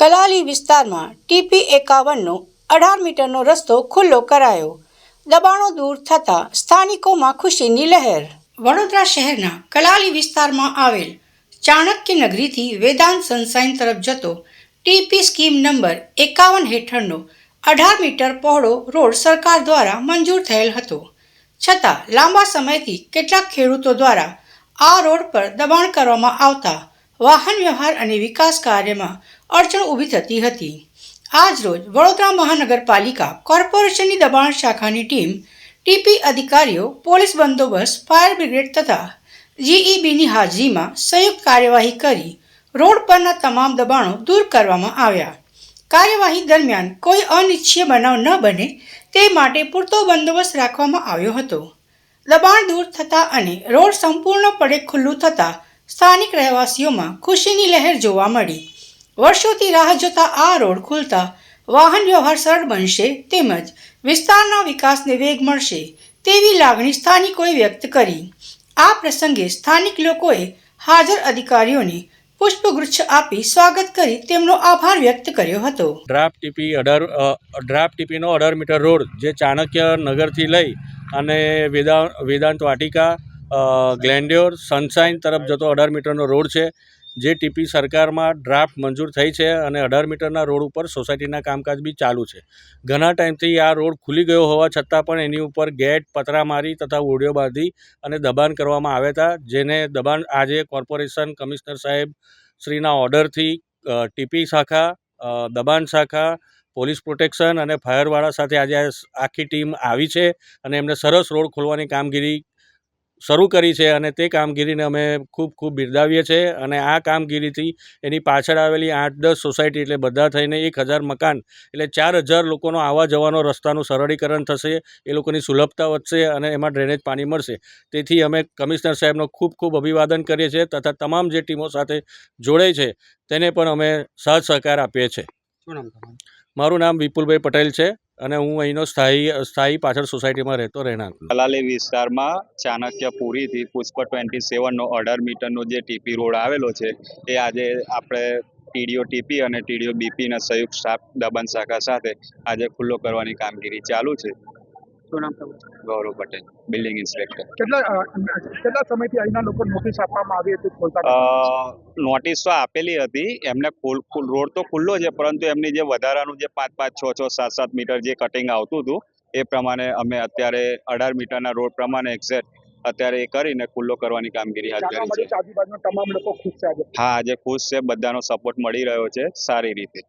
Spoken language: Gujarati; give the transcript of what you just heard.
કલાલી વિસ્તારમાં ટીપી એકાવનનો અઢાર મીટરનો રસ્તો ખુલ્લો કરાયો. દબાણો દૂર થતાં સ્થાનિકોમાં ખુશીની લહેર. વડોદરા શહેરના કલાલી વિસ્તારમાં આવેલ ચાણક્ય નગરીથી વેદાંત સનસાઇન તરફ જતો ટીપી સ્કીમ નંબર એકાવન હેઠળનો અઢાર મીટર પહોળો રોડ સરકાર દ્વારા મંજૂર થયેલ હતો. છતાં લાંબા સમયથી કેટલાક ખેડૂતો દ્વારા આ રોડ પર દબાણ કરવામાં આવતા વાહન વ્યવહાર અને વિકાસ કાર્યમાં અડચણ ઊભી થતી હતી. આજરોજ વડોદરા મહાનગરપાલિકા કોર્પોરેશનની દબાણ શાખાની ટીમ ટીપી અધિકારીઓ, પોલીસ બંદોબસ્ત, ફાયર બ્રિગેડ તથા જીઈબીની હાજરીમાં સંયુક્ત કાર્યવાહી કરી રોડ પરના તમામ દબાણો દૂર કરવામાં આવ્યા. કાર્યવાહી દરમિયાન કોઈ અનિચ્છીય બનાવ ન બને તે માટે પૂરતો બંદોબસ્ત રાખવામાં આવ્યો હતો. દબાણ દૂર થતાં અને રોડ સંપૂર્ણપણે ખુલ્લું થતાં સ્થાનિક રહેવાસીઓમાં ખુશીની લહેર જોવા મળી. વર્ષોથી રાહ જોતા આ રોડ ખુલતા વાહન વ્યવહાર સરળ બનશે તેમજ વિસ્તારના વિકાસને વેગ મળશે તેવી લાગણી સ્થાનિકોએ વ્યક્ત કરી. આ પ્રસંગે સ્થાનિક લોકોએ હાજર અધિકારીઓને પુષ્પગુચ્છ આપી સ્વાગત કરી તેમનો આભાર વ્યક્ત કર્યો હતો. ડ્રાફ્ટ ટીપી અઢાર ડ્રાફ્ટ ટીપીનો અઢાર મીટર રોડ જે ચાણક્ય નગરથી લઈ અને વેદા, વેદાંત વાટિકા ગ્લેન્ડ્યોર સનશાઇન તરફ જતો અઢાર મીટરનો રોડ છે, જે ટીપી સરકારમાં ડ્રાફ્ટ મંજૂર થઈ છે અને અઢાર મીટરના રોડ ઉપર સોસાયટીના કામકાજ બી ચાલુ છે. ઘણા ટાઈમથી આ રોડ ખુલી ગયો હોવા છતાં પણ એની ઉપર ગેટ પતરા મારી તથા ઓડિયો બાંધી અને દબાણ કરવામાં આવ્યા હતા, જેને દબાણ આજે કોર્પોરેશન કમિશનર સાહેબ શ્રીના ઓર્ડરથી ટીપી શાખા દબાણ શાખા, પોલીસ પ્રોટેક્શન અને ફાયરવાળા સાથે આજે આખી ટીમ આવી છે અને એમને સરસ રોડ ખોલવાની કામગીરી શરૂ કરી છે અને તે કામગીરીને અમે ખૂબ ખૂબ બિરદાવીએ છીએ અને આ કામગીરીથી એની પાછળ આવેલી આઠ દસ સોસાયટી એટલે બધા થઈને એક હજાર મકાન એટલે ચાર હજાર લોકોનો આવવા જવાનો રસ્તાનું સરળીકરણ થશે એ લોકોની સુલભતા વધશે અને એમાં ડ્રેનેજ પાણી મળશે. તેથી અમે કમિશનર સાહેબનો ખૂબ ખૂબ અભિવાદન કરીએ છીએ તથા તમામ જે ટીમો સાથે જોડાઈ છે તેને પણ અમે સહ સહકાર આપીએ છીએ. મારું નામ વિપુલભાઈ પટેલ છે. અને હું અહીંનો સ્થાયી સ્થાયી પાછળ સોસાયટીમાં રહેતો રહેણાંક કલાલી વિસ્તારમાં ચાણક્યપુરીથી પુષ્પ ટ્વેન્ટી સેવનનો અઢાર મીટરનો જે ટીપી રોડ આવેલો છે, એ આજે આપણે ટીડીઓ ટીપી અને ટીડીઓ બીપીના સંયુક્ત સ્ટાફ દબાણ શાખા સાથે આજે ખુલ્લો કરવાની કામગીરી ચાલુ છે. શું નામ તમારું? Gaurav Patel building inspector. કેટલા કેટલા સમયથી અહીંના લોકો નોટિસ આપવામાં આવી હતી ખોલતા નોટિસ તો આપેલી હતી એમને ખુલ રોડ તો ખુલ્લો છે પરંતુ એમની જે વધારાનું જે પાંચ પાંચ છ છ સાત સાત મીટર જે કટિંગ આવતું હતું એ પ્રમાણે અમે અત્યારે અઢાર મીટરના રોડ પ્રમાણે એક્ઝેક્ટ અત્યારે એ કરીને ખુલ્લો કરવાની કામગીરી હાથ ધરી છે. હા આજે ખુશ છે બધાનો સપોર્ટ મળી રહ્યો છે સારી રીતે.